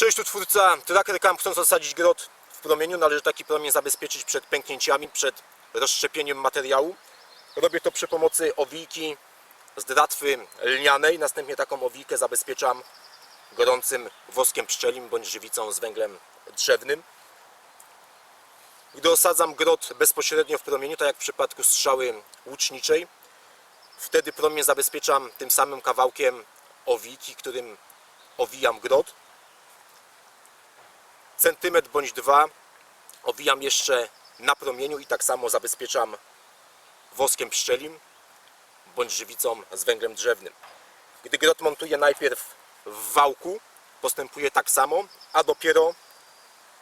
Cześć, tu twórca Camp. Chcąc zasadzić grot w promieniu, należy taki promień zabezpieczyć przed pęknięciami, przed rozszczepieniem materiału. Robię to przy pomocy owijki z dratwy lnianej. Następnie taką owijkę zabezpieczam gorącym woskiem pszczelim bądź żywicą z węglem drzewnym. Gdy osadzam grot bezpośrednio w promieniu, tak jak w przypadku strzały łuczniczej, wtedy promień zabezpieczam tym samym kawałkiem owijki, którym owijam grot centymetr bądź dwa owijam jeszcze na promieniu i tak samo zabezpieczam woskiem pszczelim bądź żywicą z węglem drzewnym. Gdy grot montuję najpierw w wałku, postępuję tak samo, a dopiero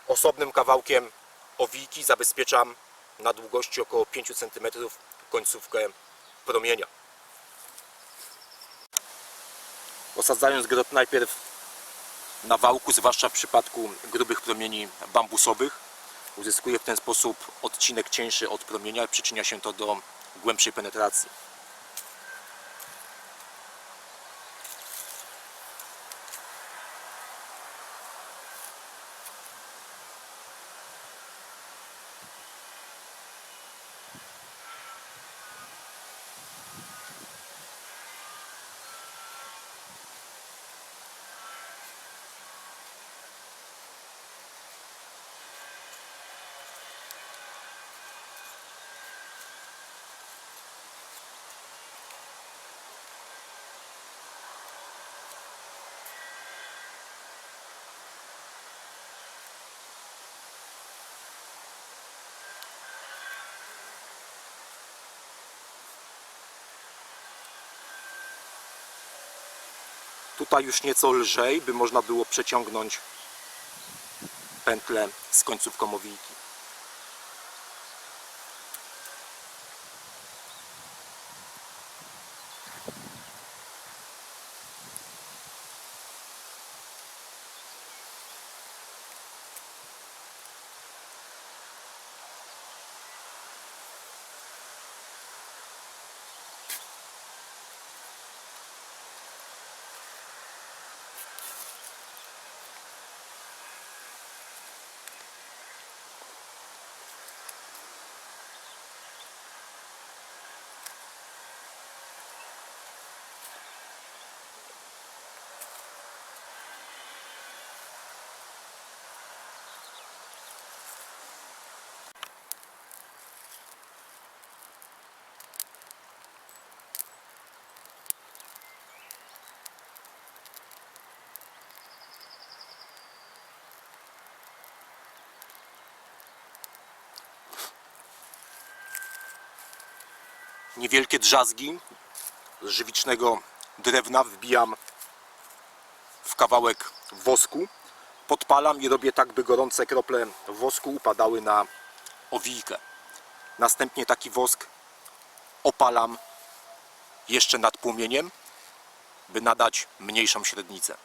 osobnym kawałkiem owijki zabezpieczam na długości około 5 cm końcówkę promienia. Osadzając grot najpierw na wałku, zwłaszcza w przypadku grubych promieni bambusowych. Uzyskuje w ten sposób odcinek cieńszy od promienia i przyczynia się to do głębszej penetracji. Tutaj już nieco lżej, by można było przeciągnąć pętlę z końcówką owijki. Niewielkie drzazgi żywicznego drewna wbijam w kawałek wosku. Podpalam i robię tak, by gorące krople wosku upadały na owijkę. Następnie taki wosk opalam jeszcze nad płomieniem, by nadać mniejszą średnicę.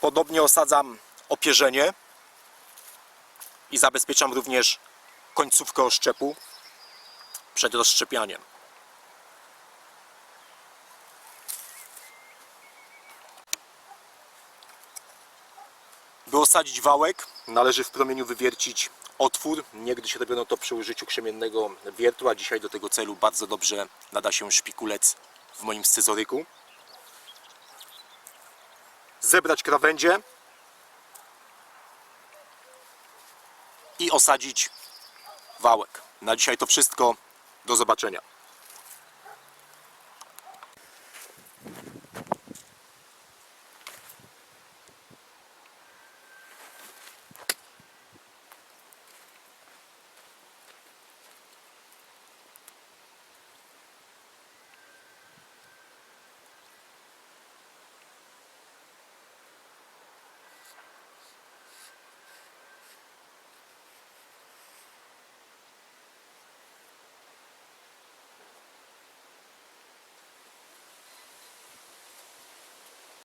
Podobnie osadzam opierzenie i zabezpieczam również końcówkę oszczepu przed rozszczepianiem. By osadzić wałek należy w promieniu wywiercić otwór. Niegdyś robiono to przy użyciu krzemiennego wiertła. Dzisiaj do tego celu bardzo dobrze nada się szpikulec w moim scyzoryku. Zebrać krawędzie i osadzić wałek. Na dzisiaj to wszystko. Do zobaczenia.